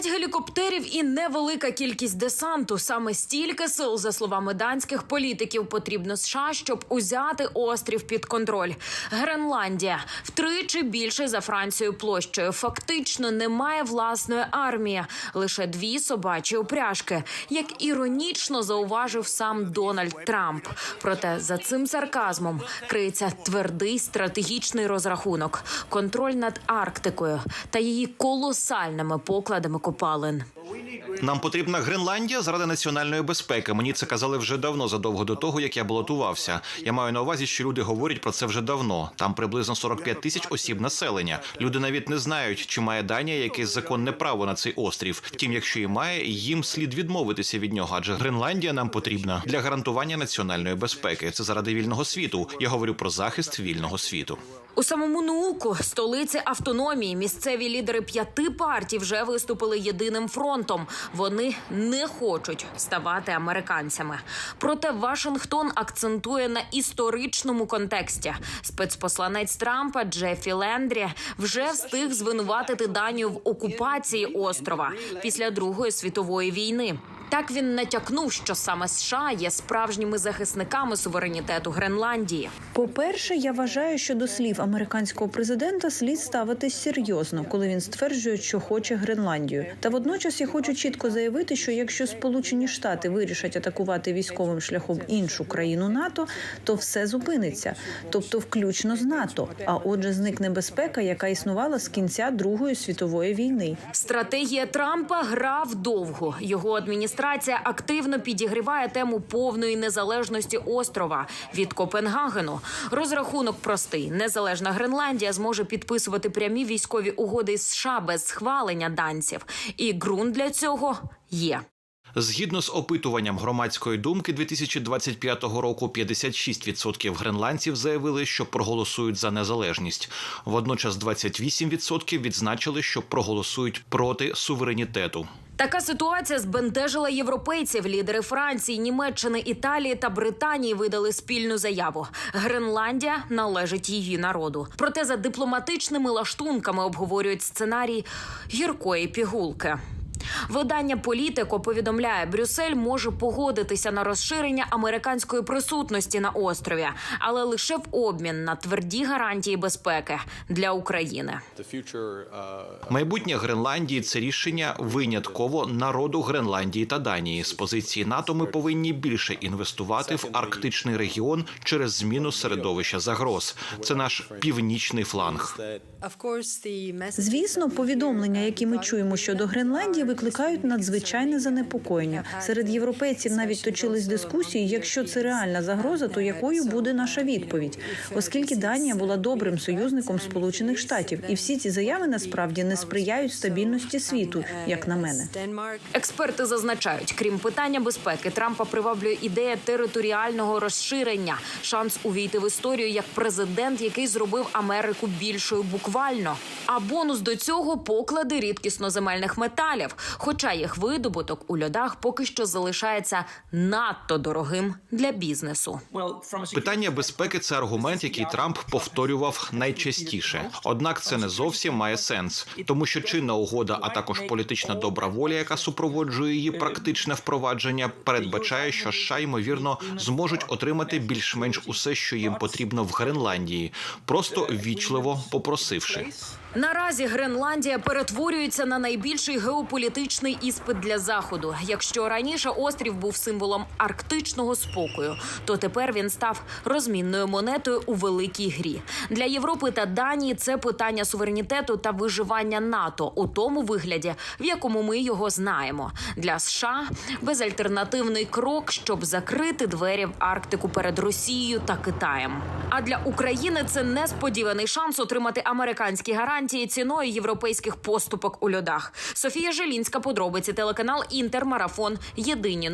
П'ять гелікоптерів і невелика кількість десанту. Саме стільки сил, за словами данських політиків, потрібно США, щоб узяти острів під контроль. Гренландія втричі більше за Францію площею. Фактично немає власної армії, лише дві собачі упряжки, як іронічно зауважив сам Дональд Трамп. Проте за цим сарказмом криється твердий стратегічний розрахунок, контроль над Арктикою та її колосальними покладами копалин. Нам потрібна Гренландія заради національної безпеки. Мені це казали вже давно, задовго до того, як я балотувався. Я маю на увазі, що люди говорять про це вже давно. Там приблизно 45 тисяч осіб населення. Люди навіть не знають, чи має Данія якесь законне право на цей острів. Втім, якщо і має, їм слід відмовитися від нього, адже Гренландія нам потрібна для гарантування національної безпеки. Це заради вільного світу. Я говорю про захист вільного світу. У самому Нууку, столиці автономії, місцеві лідери п'яти партій вже виступили єдиним фронтом. Вони не хочуть ставати американцями. Проте Вашингтон акцентує на історичному контексті. Спецпосланець Трампа Джеффі Лендрі вже встиг звинуватити Данію в окупації острова після Другої світової війни. Так він натякнув, що саме США є справжніми захисниками суверенітету Гренландії. По-перше, я вважаю, що до слів американського президента слід ставитись серйозно, коли він стверджує, що хоче Гренландію. Та водночас я хочу чітко заявити, що якщо Сполучені Штати вирішать атакувати військовим шляхом іншу країну НАТО, то все зупиниться, тобто включно з НАТО. А отже, зникне безпека, яка існувала з кінця Другої світової війни. Стратегія Трампа грав довго. Його адміністрація активно підігріває тему повної незалежності острова від Копенгагену. Розрахунок простий: незалежна Гренландія зможе підписувати прямі військові угоди з США без схвалення данців, і ґрунт для цього є. Згідно з опитуванням громадської думки 2025 року, 56% гренландців заявили, що проголосують за незалежність. Водночас 28% відзначили, що проголосують проти суверенітету. Така ситуація збентежила європейців. Лідери Франції, Німеччини, Італії та Британії видали спільну заяву. Гренландія належить її народу. Проте за дипломатичними лаштунками обговорюють сценарій гіркої пігулки. Видання Політико повідомляє, Брюссель може погодитися на розширення американської присутності на острові, але лише в обмін на тверді гарантії безпеки для України. Майбутнє Гренландії це рішення винятково народу Гренландії та Данії. З позиції НАТО ми повинні більше інвестувати в арктичний регіон через зміну середовища загроз. Це наш північний фланг. Звісно, повідомлення, які ми чуємо щодо Гренландії, викликають надзвичайне занепокоєння. Серед європейців навіть точились дискусії. Якщо це реальна загроза, то якою буде наша відповідь? Оскільки Данія була добрим союзником Сполучених Штатів, і всі ці заяви насправді не сприяють стабільності світу, як на мене. Експерти зазначають, крім питання безпеки, Трампа приваблює ідея територіального розширення, шанс увійти в історію як президент, який зробив Америку більшою буквально. А бонус до цього поклади рідкісноземельних металів. Хоча їх видобуток у льодах поки що залишається надто дорогим для бізнесу. Питання безпеки це аргумент, який Трамп повторював найчастіше. Однак це не зовсім має сенс, тому що чинна угода, а також політична добра воля, яка супроводжує її практичне впровадження, передбачає, що США ймовірно зможуть отримати більш-менш усе, що їм потрібно в Гренландії, просто вічливо попросивши. Наразі Гренландія перетворюється на найбільший геополітичний іспит для заходу. Якщо раніше острів був символом арктичного спокою, то тепер він став розмінною монетою у великій грі. Для Європи та Данії це питання суверенітету та виживання НАТО у тому вигляді, в якому ми його знаємо. Для США безальтернативний крок, щоб закрити двері в Арктику перед Росією та Китаєм. А для України це несподіваний шанс отримати американські гарантії ціною європейських поступок у льодах. Софія Желінська, подробиці телеканал Інтермарафон. Єдині